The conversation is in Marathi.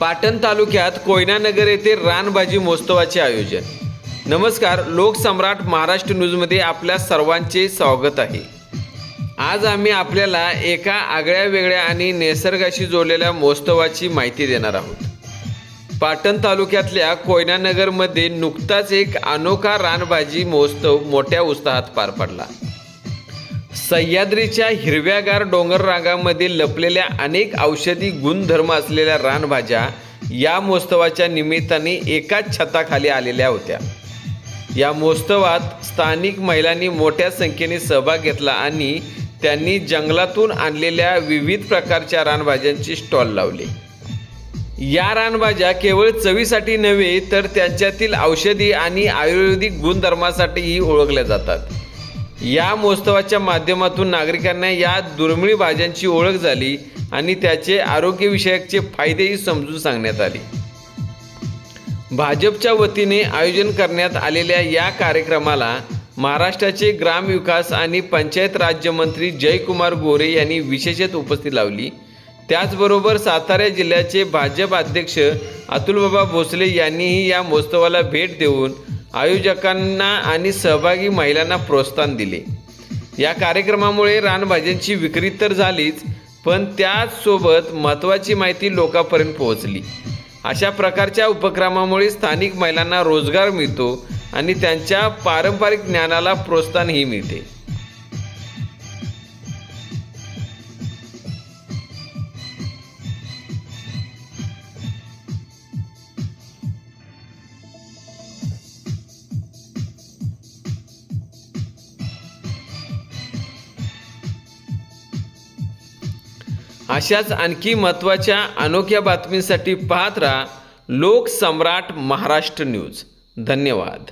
पाटण तालुक्यात कोयनानगर येथे रानबाजी महोत्सवाचे आयोजन. नमस्कार लोकसम्राट महाराष्ट्र न्यूजमध्ये आपल्या सर्वांचे स्वागत आहे. आज आम्ही आपल्याला एका आगळ्या वेगळ्या आणि निसर्गाशी जोडलेल्या महोत्सवाची माहिती देणार आहोत. पाटण तालुक्यातल्या कोयनानगरमध्ये नुकताच एक अनोखा रानभाजी महोत्सव मोठ्या उत्साहात पार पडला. सह्याद्रीच्या हिरव्यागार डोंगर रांगामध्ये लपलेल्या अनेक औषधी गुणधर्म असलेल्या रानभाज्या या महोत्सवाच्या निमित्ताने एकाच छताखाली आलेल्या होत्या. या महोत्सवात स्थानिक महिलांनी मोठ्या संख्येने सहभाग घेतला आणि त्यांनी जंगलातून आणलेल्या विविध प्रकारच्या रानभाज्यांची स्टॉल लावले. या रानभाज्या केवळ चवीसाठी नव्हे तर त्यांच्यातील औषधी आणि आयुर्वेदिक गुणधर्मासाठीही ओळखल्या जातात. या महोत्सवाच्या माध्यमातून नागरिकांना या दुर्मिळ भाज्यांची ओळख झाली आणि त्याचे आरोग्यविषयकचे फायदेही समजून सांगण्यात आले. भाजपच्या वतीने आयोजन करण्यात आलेल्या या कार्यक्रमाला महाराष्ट्राचे ग्रामविकास आणि पंचायत राज्यमंत्री जयकुमार गोरे यांनी विशेषत उपस्थिती लावली. त्याचबरोबर सातारा जिल्ह्याचे भाजप अध्यक्ष अतुलबाबा भोसले यांनीही या महोत्सवाला भेट देऊन आयोजकांना आणि सहभागी महिलांना प्रोत्साहन दिले. या कार्यक्रमामुळे रानभाज्यांची विक्री तर झालीच पण त्याचसोबत महत्त्वाची माहिती लोकांपर्यंत पोहोचली. अशा प्रकारच्या उपक्रमामुळे स्थानिक महिलांना रोजगार मिळतो आणि त्यांच्या पारंपरिक ज्ञानाला प्रोत्साहनही मिळते. अशाच आणखी महत्त्वाच्या अनोख्या बातमींसाठी पाहत राहा लोकसम्राट महाराष्ट्र न्यूज. धन्यवाद.